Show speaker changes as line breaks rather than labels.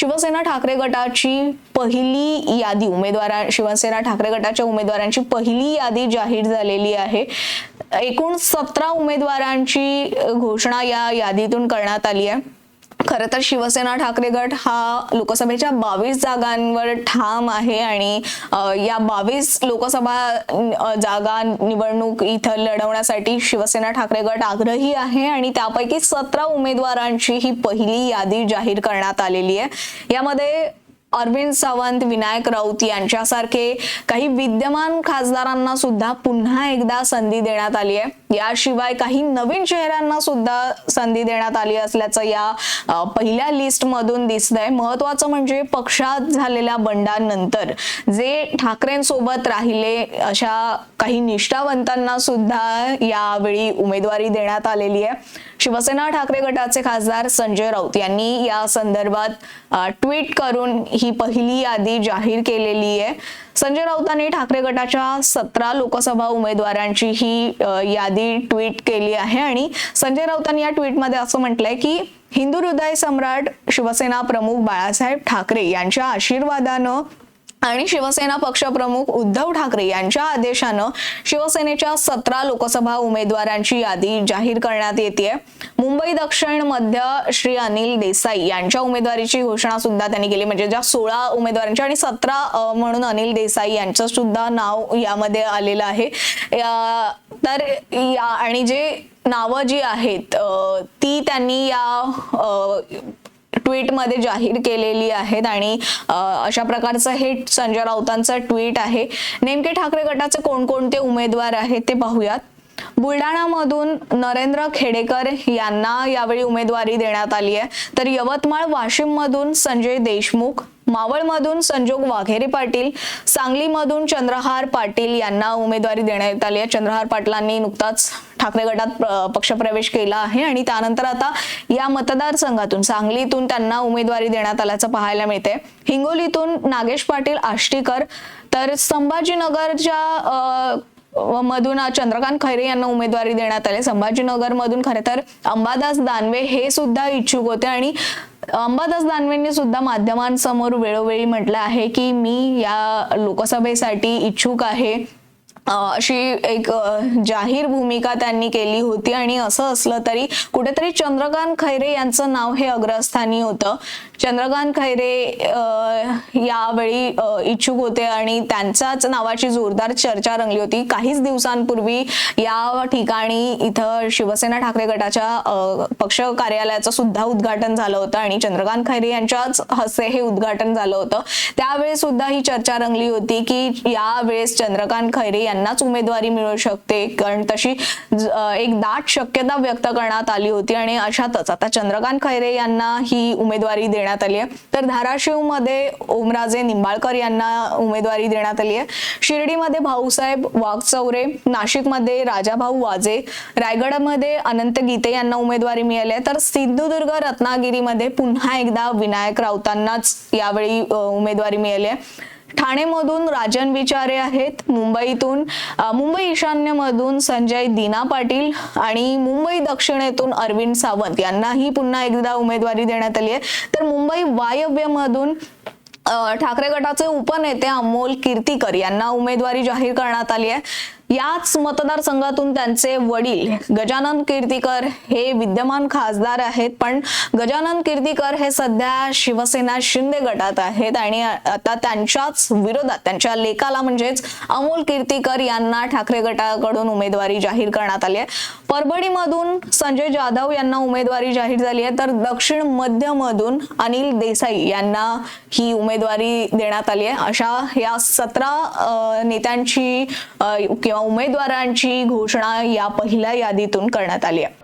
शिवसेना ठाकरे गटाची पहिली यादी उमेदवारा शिवसेना ठाकरे गटाच्या उमेदवारांची पहिली यादी जाहीर झालेली आहे. एकूण सतरा उमेदवारांची घोषणा या यादीतून करण्यात आली आहे. खरं तर शिवसेना ठाकरे गट हा लोकसभेच्या बावीस जागांवर ठाम आहे आणि या बावीस लोकसभा जागा निवडणूक इथं लढवण्यासाठी शिवसेना ठाकरे गट आग्रही आहे आणि त्यापैकी सतरा उमेदवारांची ही पहिली यादी जाहीर करण्यात आलेली आहे. यामध्ये अरविंद सावंत विनायक राऊत यांच्यासारखे काही विद्यमान खासदारांना सुद्धा पुन्हा एकदा संधी देण्यात आली आहे. याशिवाय काही नवीन चेहऱ्यांना सुद्धा संधी देण्यात आली असल्याचं या पहिल्या लिस्टमधून दिसतंय. महत्वाचं म्हणजे पक्षात झालेल्या बंडानंतर जे ठाकरेंसोबत राहिले अशा काही निष्ठावंतांना सुद्धा यावेळी उमेदवारी देण्यात आलेली आहे. शिवसेना ठाकरे गटाचे खासदार संजय राऊत यांनी या संदर्भात ट्विट करून ही पहिली यादी जाहीर केलेली आहे. संजय राऊतांनी ठाकरे गटाच्या सतरा लोकसभा उमेदवारांची ही यादी ट्विट केली आहे. आणि संजय राऊतांनी या ट्विटमध्ये असं म्हटलंय की हिंदू हृदय सम्राट शिवसेना प्रमुख बाळासाहेब ठाकरे यांच्या आशीर्वादानं आणि शिवसेना पक्षप्रमुख उद्धव ठाकरे यांच्या आदेशानं शिवसेनेच्या सतरा लोकसभा उमेदवारांची यादी जाहीर करण्यात येते मुंबई दक्षिण मध्य श्री अनिल देसाई यांच्या उमेदवारीची घोषणा सुद्धा त्यांनी केली. म्हणजे ज्या सोळा उमेदवारांची आणि सतरा म्हणून अनिल देसाई यांचं सुद्धा नाव यामध्ये आलेलं आहे. या- तर या आणि जे नावं जी आहेत ती त्यांनी या ट्विटमध्ये जाहीर केलेली आहेत आणि अशा प्रकारचं हे संजय राऊतांचं ट्विट आहे. नेमके ठाकरे गटाचे कोणकोणते उमेदवार आहेत ते पाहूयात. बुलढाणामधून नरेंद्र खेडेकर यांना यावेळी उमेदवारी देण्यात आली आहे. तर यवतमाळ वाशिममधून संजय देशमुख मावळमधून संजोग वाघेरे पाटील सांगलीमधून चंद्रहार पाटील यांना उमेदवारी देण्यात आली आहे. चंद्रहार पाटलांनी नुकताच ठाकरे गटात पक्षप्रवेश केला आहे आणि त्यानंतर आता या मतदारसंघातून सांगलीतून त्यांना उमेदवारी देण्यात आल्याचं पाहायला मिळते हिंगोलीतून नागेश पाटील आष्टीकर तर संभाजीनगरच्या मधून चंद्रकांत खैरे यांना उमेदवारी देण्यात आली. संभाजीनगर मधून खरे तर अंबादास दानवे हे सुद्धा इच्छुक होते आणि अंबादास दानवेंनी सुद्धा माध्यमांसमोर वेळोवेळी म्हटलं आहे की मी या लोकसभेसाठी इच्छुक आहे. अशी एक जाहीर भूमिका त्यांनी केली होती आणि असं असलं तरी कुठेतरी चंद्रकांत खैरे यांचं नाव हे अग्रस्थानी होतं. चंद्रकांत खैरे यावेळी इच्छुक होते आणि त्यांच्याच नावाची जोरदार चर्चा रंगली होती. काहीच दिवसांपूर्वी या ठिकाणी इथं शिवसेना ठाकरे गटाच्या पक्ष कार्यालयाचं सुद्धा उद्घाटन झालं होतं आणि चंद्रकांत खैरे यांच्याच हस्ते हे उद्घाटन झालं होतं. त्यावेळेस सुद्धा ही चर्चा रंगली होती की यावेळेस चंद्रकांत खैरे यांनाच उमेदवारी मिळू शकते. कारण तशी एक दाट शक्यता व्यक्त करण्यात आली होती आणि अशातच आता चंद्रकांत खैरे यांना ही उमेदवारी देण्यात आली आहे. तर धाराशिवमध्ये ओमराजे निंबाळकर यांना उमेदवारी देण्यात आली आहे. शिर्डीमध्ये भाऊसाहेब वाघचौरे नाशिकमध्ये राजाभाऊ वाजे रायगडमध्ये अनंत गीते यांना उमेदवारी मिळाली आहे. तर सिंधुदुर्ग रत्नागिरीमध्ये पुन्हा एकदा विनायक राऊतांनाच यावेळी उमेदवारी मिळाली आहे. ठाणेमधून राजन विचारे आहेत मुंबईतून मुंबई ईशान्यमधून संजय दिना पाटील आणि मुंबई दक्षिणेतून अरविंद सावंत. यांनाही पुन्हा एकदा उमेदवारी देण्यात आली आहे. तर मुंबई वायव्यमधून ठाकरे गटाचे उपनेते अमोल कीर्तीकर यांना उमेदवारी जाहीर करण्यात आली आहे. याच मतदारसंघातून त्यांचे वडील गजानन कीर्तीकर हे विद्यमान खासदार आहेत. पण गजानन कीर्तीकर हे सध्या शिवसेना शिंदे गटात आहेत आणि आता त्यांच्याच विरोधात त्यांच्या लेखाला म्हणजेच अमोल कीर्तीकर यांना ठाकरे गटाकडून उमेदवारी जाहीर करण्यात आली आहे. परभणीमधून संजय जाधव यांना उमेदवारी जाहीर झाली आहे. तर दक्षिण मध्यमधून अनिल देसाई यांना ही उमेदवारी देण्यात आली आहे. अशा या सतरा नेत्यांची किंवा उमेदवारांची घोषणा या पहिल्या यादीतून करण्यात आली आहे.